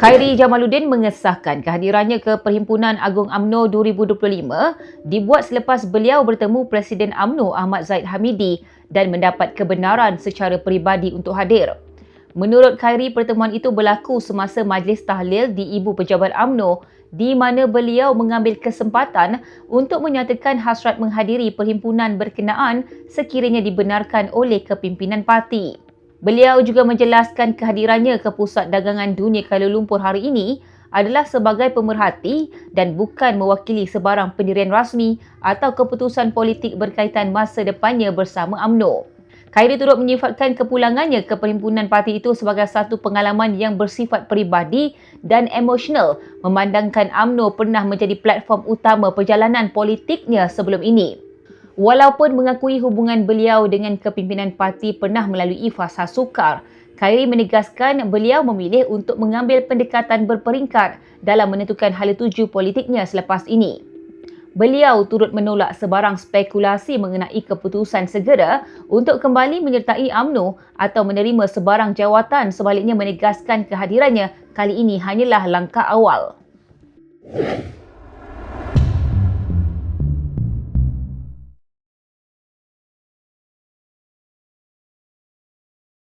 Khairi Jamaluddin mengesahkan kehadirannya ke Perhimpunan Agung AMNO 2025 dibuat selepas beliau bertemu Presiden AMNO Ahmad Zaid Hamidi dan mendapat kebenaran secara peribadi untuk hadir. Menurut Khairi, pertemuan itu berlaku semasa majlis tahlil di Ibu Pejabat AMNO di mana beliau mengambil kesempatan untuk menyatakan hasrat menghadiri perhimpunan berkenaan sekiranya dibenarkan oleh kepimpinan parti. Beliau juga menjelaskan kehadirannya ke Pusat Dagangan Dunia Kuala Lumpur hari ini adalah sebagai pemerhati dan bukan mewakili sebarang pendirian rasmi atau keputusan politik berkaitan masa depannya bersama AMNO. Khairi turut menyifatkan kepulangannya ke perhimpunan parti itu sebagai satu pengalaman yang bersifat peribadi dan emosional memandangkan AMNO pernah menjadi platform utama perjalanan politiknya sebelum ini. Walaupun mengakui hubungan beliau dengan kepimpinan parti pernah melalui fasa sukar, Khairi menegaskan beliau memilih untuk mengambil pendekatan berperingkat dalam menentukan hala tuju politiknya selepas ini. Beliau turut menolak sebarang spekulasi mengenai keputusan segera untuk kembali menyertai AMNO atau menerima sebarang jawatan sebaliknya menegaskan kehadirannya kali ini hanyalah langkah awal.